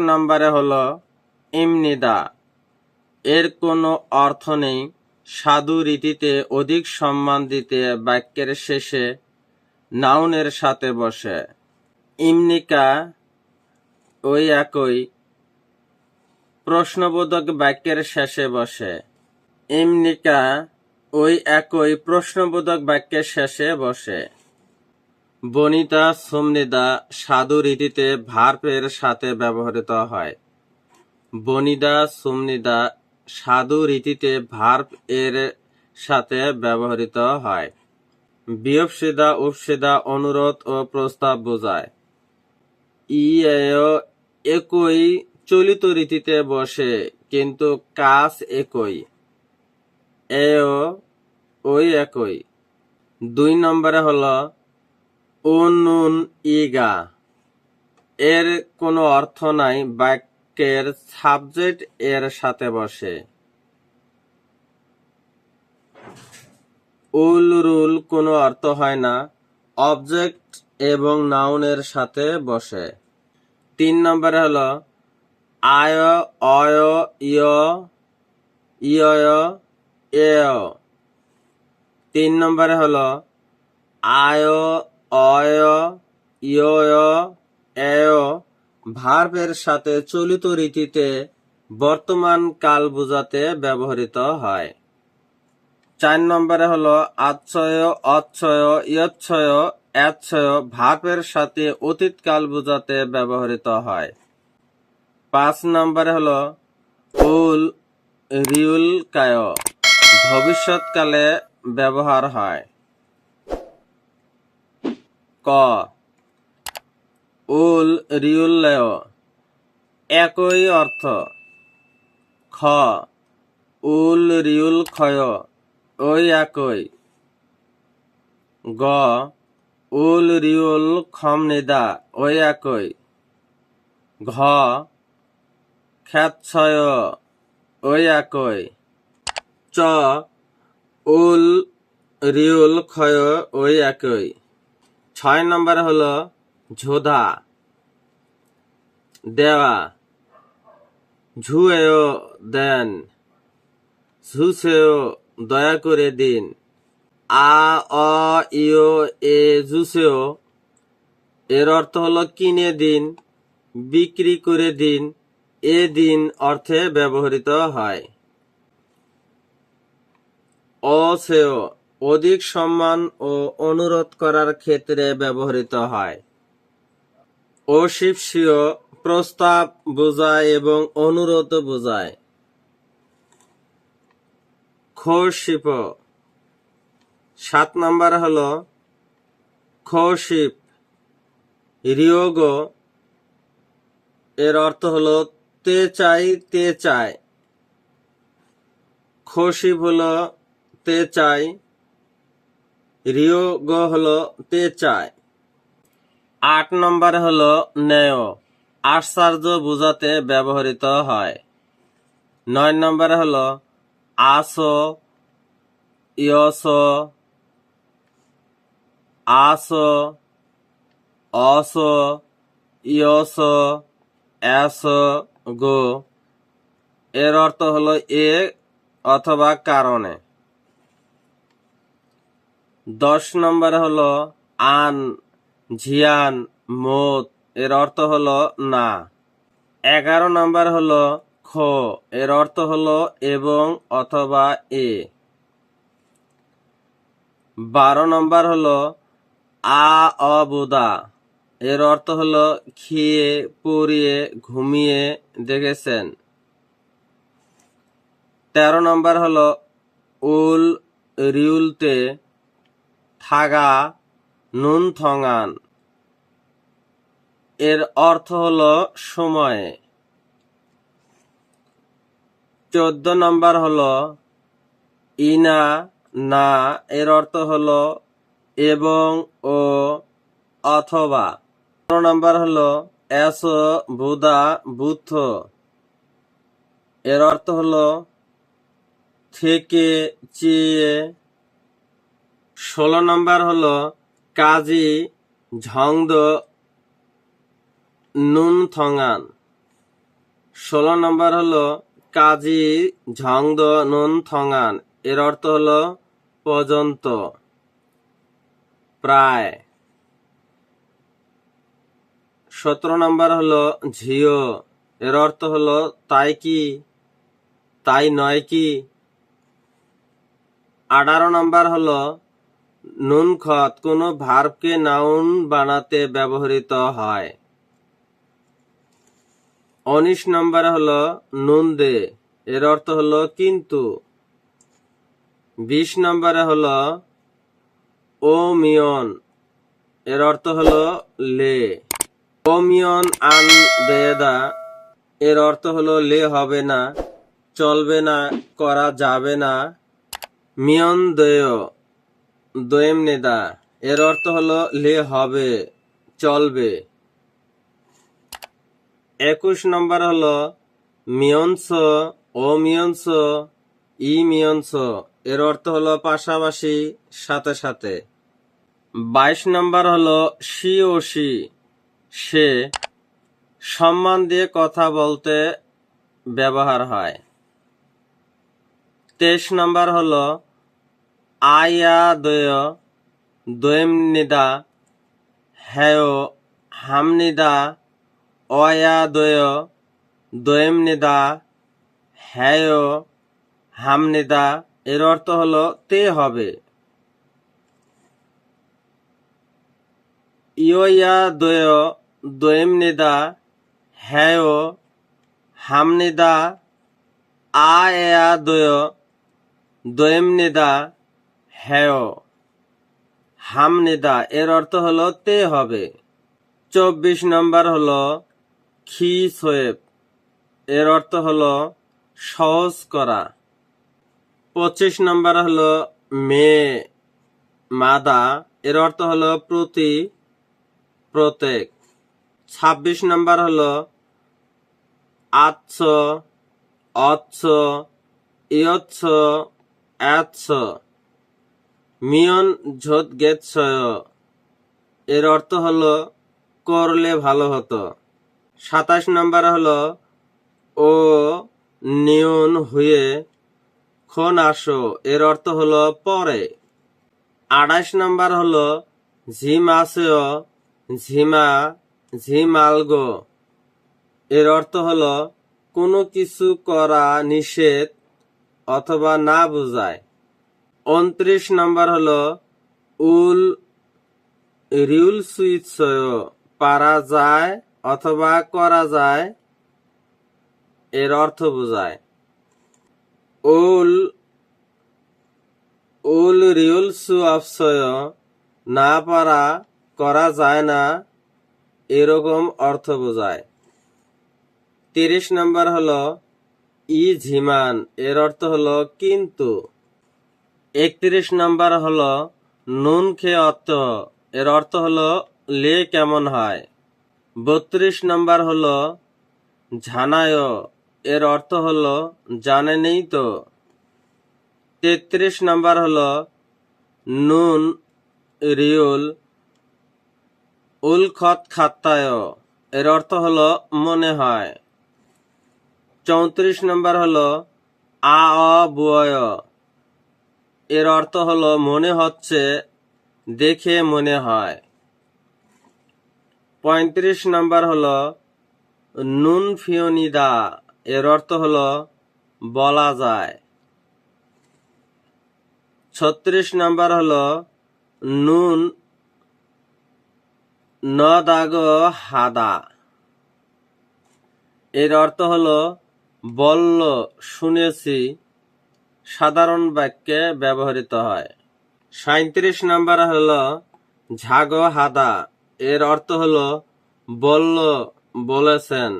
নম্বরে হলো ইমনিদা। এর কোনো অর্থ নেই সাধু রীতিতে অধিক সম্মান দিতে বাক্যের শেষে নাউনের সাথে বসে। ইমনিকা ওই একই প্রশ্নবোধক বাক্যের শেষে বসে। ইমনিকা ওই একই প্রশ্নবোধক বাক্যের শেষে বসে। বনিতা সুমনিদা সাধু রীতিতে ভার্বের সাথে ব্যবহৃত হয়। বনিদা সুমনিদা সাধু রীতিতে ভার্ব এর সাথে ব্যবহৃত হয়। বিয়পসিদা উপসিদা অনুরোধ ও প্রস্তাব বোঝায়। ইয়েও একই চলিত রীতিতে বসে, কিন্তু কাজ একই। এও ওই একই। দুই নম্বরে হলো উনুন ইগা। এর কোনো অর্থ নাই, বাক্যের সাবজেক্ট এর সাথে বসে। উল রুল কোনো অর্থ হয় না, অবজেক্ট এবং নাউনের সাথে বসে। তিন নম্বরে হলো, আয়, অয়, ইয় এয়। তিন নম্বরে হলো, আয় অয় ইয় ভার্বের সাথে চলিত রীতিতে বর্তমান কাল বোঝাতে ব্যবহৃত হয়। চার নম্বরে হলো আচ্ছয়, অচ্ছয়, ইয়চ্ছয়, এচ্ছয় ভার্বের সাথে অতীতকাল বোঝাতে ব্যবহৃত হয়। পাঁচ নম্বরে হলো উল, রিউল কায়, ভবিষ্যৎকালে ব্যবহার হয়। ক। উল রিউল্লয় একই অর্থ। খ। উল, রিউল, ক্ষয়। ওই একই। গ। উল, রিউল খমনিদা ওই একই। ঘ। খ্যাতছয় ওই একই। চ। উল, রিউল, ক্ষয়। ওই একই। ছয় নম্বর হলো ঝোধা দেওয়া, ঝুয়েও দেন, ঝুসেও দয়া করে দিন। আ, অ, ইও, এ জুসেও এর অর্থ হলো কিনে দিন, বিক্রি করে দিন, এ দিন অর্থে ব্যবহৃত হয়। অসেও অধিক সম্মান ও অনুরোধ করার ক্ষেত্রে ব্যবহৃত হয়। অশিপসীয় প্রস্তাব বোঝায় এবং অনুরোধ বোঝায়। খোশিপ সাত নাম্বার হলো খোশিপ। রিয়োগ এর অর্থ হলো তে চাই, তে চায়। খোশিপ হলো তে চাই রিয়োগ হলো তে চায়। আট নম্বর হলো নেয়। আশ্চর্য বোঝাতে ব্যবহৃত হয়। নয় নম্বর হলো আসো, ইয়স, আসো, অস, ইয়স, এস, গো। এর অর্থ হলো এ অথবা কারণে। দশ নম্বর হলো আন, ঝিয়ান, মোত, এর অর্থ হলো না। এগারো নম্বর হলো খ, এর অর্থ হলো এবং অথবা এ। বারো নম্বর হলো আ অবুদা এর অর্থ হলো খেয়ে পরিয়ে ঘুমিয়ে দেখেছেন। তেরো নম্বর হলো উল, রিউলতে থাগা নুন থঙান। এর অর্থ হলো সময়ে। চোদ্দ নম্বর হল ইনা, না, এর অর্থ হলো এবং ও, অথবা। পনেরো নম্বর হলো এস বুদা বুদ্ধ। এর অর্থ হলো থেকে, চেয়ে ষোলো নম্বর হলো কাজী ঝংদ নুন থঙান ষোলো নম্বর হলো কাজী ঝংদ নুন থঙান এর অর্থ হলো পর্যন্ত প্রায়। সতেরো নম্বর হলো ঝিও। এর অর্থ হলো তাই কি? তাই নয় কি? আঠারো নম্বর হলো নুন খত কোনো ভার্বকে নাউন বানাতে ব্যবহৃত হয়। উনিশ নম্বর হলো নুন দে এর অর্থ হলো কিন্তু। বিশ নম্বরে হলো ও মিয়ন এর অর্থ হলো লে। ও মিয়ন আন দেদা এর অর্থ হলো লে হবে না, চলবে না, করা যাবে না। মিয়ন দয়। দোয়েম নেদা এর অর্থ হলো লে হবে, চলবে। একুশ নম্বর হলো মিয়ন্স ও মিয়ন্স ই মিয়ন্স এর অর্থ হলো পাশাপাশি, সাথে সাথে। বাইশ নম্বর হলো সি ও সি। সে সম্মান দিয়ে কথা বলতে ব্যবহার হয়। তেইশ নম্বর হলো আয়া দয় দোয়েম নিদা হ্যায় হামনিদা অয়া দয় দোয়েম নিদা হ্যায় হামনিদা, এর অর্থ হলো তে হবে। ইয়া দয় দোয়েম নিদা হ্যায় হামনিদা আয়া দয় দোয়েম নিদা হ্যায় হামনিদা, এর অর্থ হলো তে হবে। চব্বিশ নম্বর হলো খি সোয়েব এর অর্থ হলো সহজ করা। পঁচিশ নম্বর হলো মে, মাদা, এর অর্থ হলো প্রতি, প্রত্যেক। ছাব্বিশ নম্বর হলো আচ্ছ, অচ্ছ, ইয়চ্ছ এৎস মিয়ন ঝোত গেৎসয় এর অর্থ হলো, করলে ভালো হতো। সাতাশ নম্বর হলো, ও নিয়ন হয়ে খন আসো। এর অর্থ হলো, পরে। আঠাশ নম্বর হলো, ঝিম আসেও, ঝিমা ঝিমালগো এর অর্থ হলো, কোনো কিছু করা নিষেধ অথবা না বোঝায়। উনত্রিশ নম্বর হলো, উল রিউল সুইচ পারা যায় অথবা করা যায়, এর অর্থ বোঝায়। উল উল রিউল সু অফসয় না পারা, করা যায় না, এরকম অর্থ বোঝায়। তিরিশ নম্বর হলো, ই ঝিমান, এর অর্থ হলো কিন্তু। একত্রিশ নাম্বার হলো নুন খেয়ে অর্থ। এর অর্থ হলো লে কেমন হয়। বত্রিশ নাম্বার হলো ঝানায়। এর অর্থ হলো জানে নেই তো। তেত্রিশ নাম্বার হলো নুন, রিউল উল খত খাত্তায়। এর অর্থ হলো মনে হয়। চৌত্রিশ নম্বর হলো আ, অ, বুয়। এর অর্থ হলো মনে হচ্ছে, দেখে মনে হয়। পঁয়ত্রিশ নাম্বার হলো, নুন ফিওনিদা এর অর্থ হলো বলা যায়। ছত্রিশ নাম্বার হলো, নুন নদাগ হাদা, এর অর্থ হলো বলল, শুনেছি। সাধারণ বাক্যে ব্যবহৃত হয়। সাঁত্রিশ নাম্বার হল, ঝাগ হাদা। এর অর্থ হল, বলল, বলেছেন।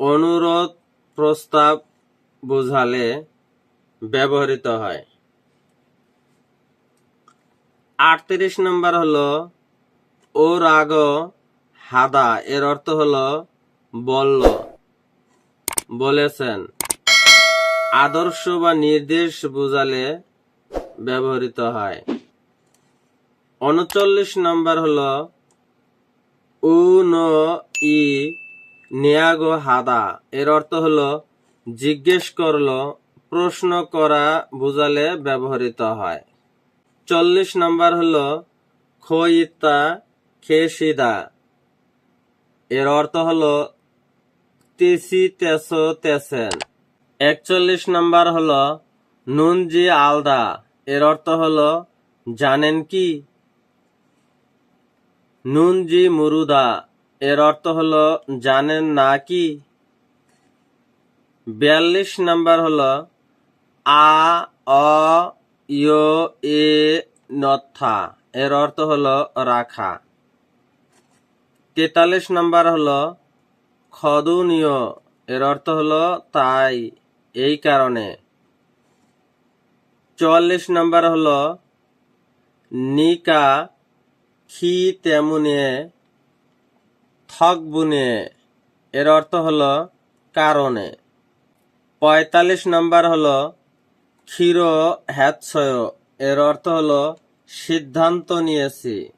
অনুরোধ, প্রস্তাব বোঝালে ব্যবহৃত হয়। আটত্রিশ নম্বর হল, ও রাগ হাদা। এর অর্থ হল, বলল, বলেছেন। আদর্শ বা নির্দেশ বোঝালে ব্যবহৃত হয়। উনচল্লিশ নম্বর হল উ, ন, ই, নিয়াগো হাদা। এর অর্থ হল জিজ্ঞেস করল, প্রশ্ন করা বোঝালে ব্যবহৃত হয়। চল্লিশ নাম্বার হল খইতা খেসিদা এর অর্থ হল তেসি তেসো তেসেন। একচল্লিশ নাম্বার হলো নুনজি আলদা। এর অর্থ হলো, জানেন কি? নুনজি মুরুদা। এর অর্থ হলো, জানেন না কি? বিয়াল্লিশ নাম্বার হলো, আ, অ ইয় এ, নথা। এর অর্থ হলো, রাখা। তেতাল্লিশ নাম্বার হলো, খদনীয়। এর অর্থ হলো, তাই। এই কারণে। চুয়াল্লিশ নাম্বার হল, নিকা খি তেমুনে থক বুনে এর অর্থ হল কারণে। পঁয়তাল্লিশ নাম্বার হল, ক্ষীর হ্যাৎসয়। এর অর্থ হল সিদ্ধান্ত নিয়েছি।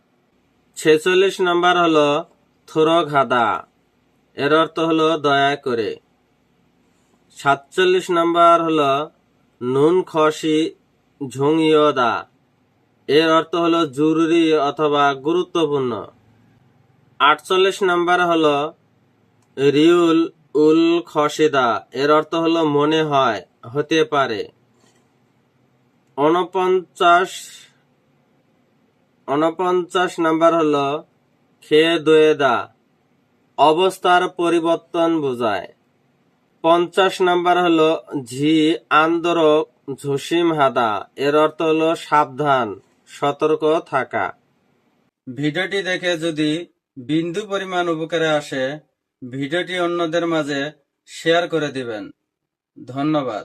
ছেচল্লিশ নাম্বার হল থুরঘাদা এর অর্থ হলো দয়া করে। সাতচল্লিশ নাম্বার হল নুন খসি ঝুঙিয়দা এর অর্থ হলো জরুরি অথবা গুরুত্বপূর্ণ। আটচল্লিশ নাম্বার হল রিউল উল খসিদা। এর অর্থ হলো মনে হয়, হতে পারে। অনপঞ্চাশ অনপঞ্চাশ নাম্বার হলো খেয়ে দোয়েদা অবস্থার পরিবর্তন বোঝায়। পঞ্চাশ নাম্বার হলো ঝি আন্দরক ঝুসিম হাদা। এর অর্থ হলো সাবধান, সতর্ক থাকা। ভিডিওটি দেখে যদি বিন্দু পরিমাণ উপকারে আসে, ভিডিওটি অন্যদের মাঝে শেয়ার করে দিবেন। ধন্যবাদ।